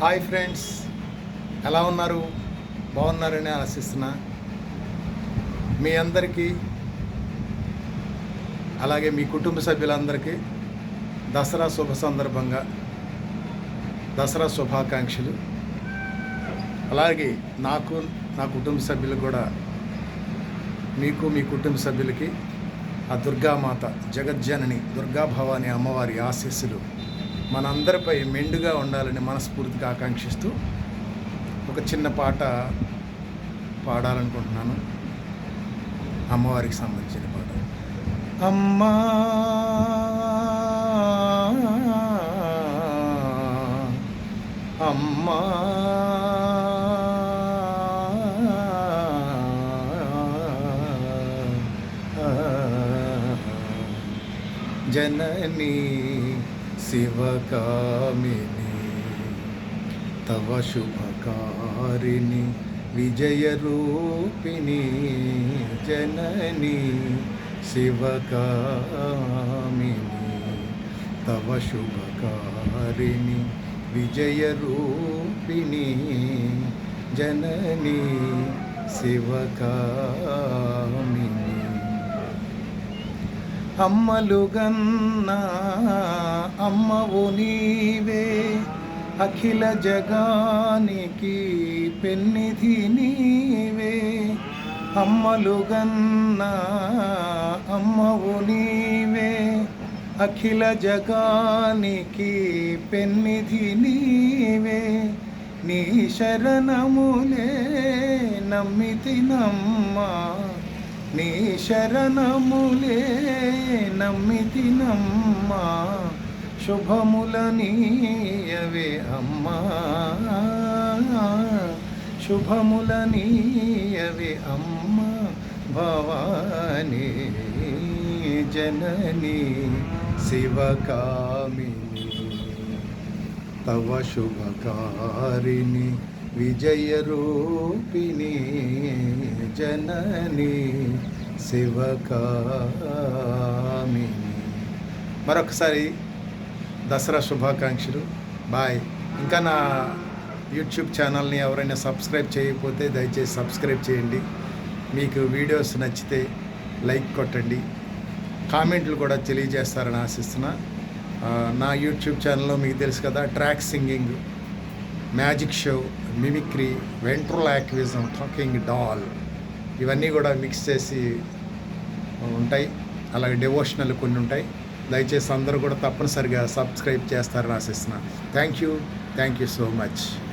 Hi friends ఎలా ఉన్నారు? బాగున్నారని ఆశిస్తున్నా. మీ అందరికీ అలాగే మీ కుటుంబ సభ్యులందరికీ దసరా శుభ సందర్భంగా దసరా శుభాకాంక్షలు. అలాగే నాకు నా కుటుంబ సభ్యులు కూడా మీకు మీ కుటుంబ సభ్యులకి ఆ దుర్గామాత జగజ్జనని దుర్గా భవాని అమ్మవారి ఆశీస్సులు మనందరిపై మెండుగా ఉండాలని మనస్ఫూర్తిగా ఆకాంక్షిస్తూ ఒక చిన్న పాట పాడాలనుకుంటున్నాను. అమ్మవారికి సంబంధించిన పాట. అమ్మా! అమ్మా! జననీ శివకామిని తవ శుభకారిణి విజయరూపిణి జనని శివకామిని తవ శుభకారిణి విజయరూపిణి జనని శివకామిని అమ్మలుగన్నా అమ్మవు నీవే. అఖిల జగానికి పెన్నిధి నీవే. అమ్మలుగన్నా అమ్మవు నీవే. అఖిల జగానికి పెన్నిధి నీవే. నీ శరణములే నమ్మితి నమ్మ నీ శరణములే నమ్మితినమ్మా శుభములనీయవే అమ్మా. శుభములనీయవే అమ్మా. భవాని జనని శివకామిని తవ శుభకారిణి విజయరూపిణి జనని శివకామిని. మరొకసారి దసరా శుభాకాంక్షలు. బాయ్. ఇంకా నా యూట్యూబ్ ఛానల్ని ఎవరైనా సబ్స్క్రైబ్ చేయకపోతే దయచేసి సబ్స్క్రైబ్ చేయండి. మీకు వీడియోస్ నచ్చితే లైక్ కొట్టండి. కామెంట్లు కూడా తెలియజేస్తారని ఆశిస్తున్నా. నా యూట్యూబ్ ఛానల్లో మీకు తెలుసు కదా track singing magic show mimicry ventral activism talking doll ఇవన్నీ కూడా మిక్స్ చేసి ఉంటాయి. అలాగే డివోషనల్ కొన్ని ఉంటాయి. దయచేసి అందరూ కూడా తప్పనిసరిగా సబ్స్క్రైబ్ చేస్తారని ఆశిస్తున్నాను thank you thank you so much